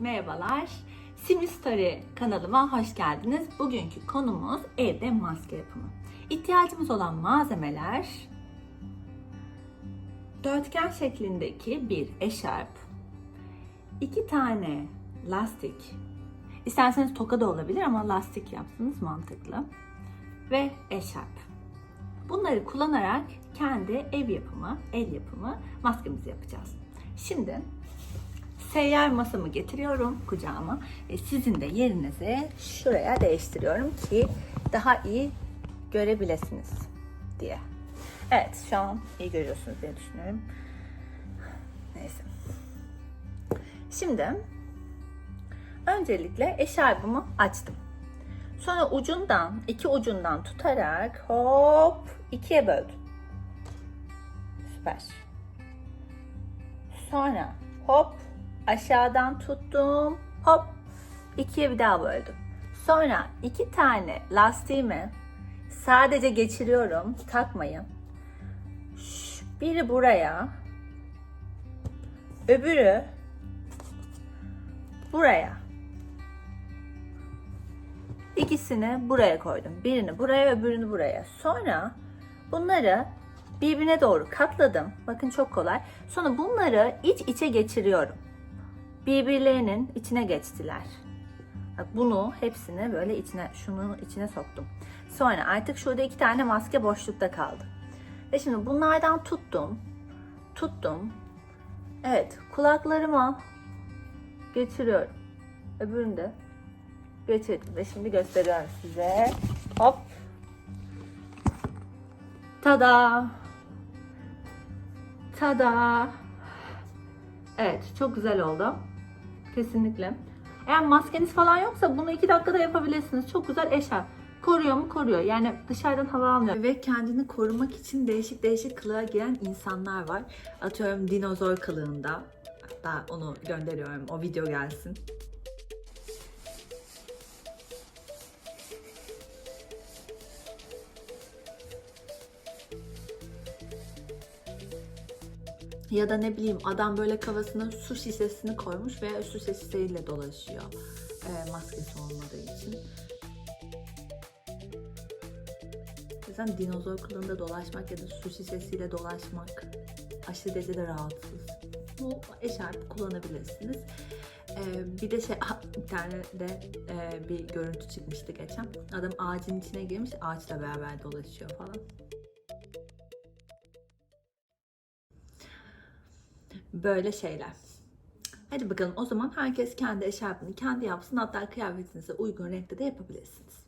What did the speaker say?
Merhabalar. Simi kanalıma hoş geldiniz. Bugünkü konumuz evde maske yapımı. İhtiyacımız olan malzemeler dörtgen şeklindeki bir eşarp, iki tane lastik, isterseniz toka da olabilir ama lastik yapsanız mantıklı ve eşarp. Bunları kullanarak kendi ev yapımı, el yapımı maskemizi yapacağız. Şimdi seyyar masamı getiriyorum kucağıma. E, sizin de yerinizi şuraya değiştiriyorum ki daha iyi görebilesiniz diye. Evet şu an iyi görüyorsunuz diye düşünüyorum. Neyse. Şimdi öncelikle eşarbımı açtım. Sonra ucundan, iki ucundan tutarak hop ikiye böldüm. Süper. Sonra hop aşağıdan tuttum. Hop ikiye bir daha böldüm. Sonra iki tane lastiğimi sadece geçiriyorum. Takmayın. Biri buraya. Öbürü buraya. İkisini buraya koydum. Birini buraya, öbürünü buraya. Sonra bunları birbirine doğru katladım. Bakın çok kolay. Sonra bunları iç içe geçiriyorum. Birbirlerinin içine geçtiler. Bak bunu hepsini böyle içine, şunun içine soktum. Sonra artık şurada iki tane maske boşlukta kaldı. Ve şimdi bunlardan tuttum. Tuttum. Evet kulaklarıma geçiriyorum. Öbürünü de geçirdim ve şimdi gösteriyorum size. Hop. Tada. Tada. Evet çok güzel oldu. Kesinlikle. Eğer maskeniz falan yoksa bunu iki dakikada yapabilirsiniz. Çok güzel eşarp. Koruyor mu? Koruyor. Yani dışarıdan hava almıyor. Ve kendini korumak için değişik değişik kılığa giren insanlar var. Atıyorum dinozor kılığında. Hatta onu gönderiyorum. O video gelsin. Ya da ne bileyim adam böyle kafasına su şişesini koymuş ve su şişesiyle dolaşıyor. E, maskesi olmadığı için. Yüzden dinozor kılığında dolaşmak ya da su şişesiyle dolaşmak aşırı derecede rahatsız. Bu eşarp kullanabilirsiniz. Ee, bir de şey tane de e, bir görüntü çıkmıştı geçen. Adam ağacın içine girmiş ağaçla beraber dolaşıyor falan. Böyle şeyler. Hadi bakalım o zaman herkes kendi eşarpını kendi yapsın. Hatta kıyafetinize uygun renkte de yapabilirsiniz.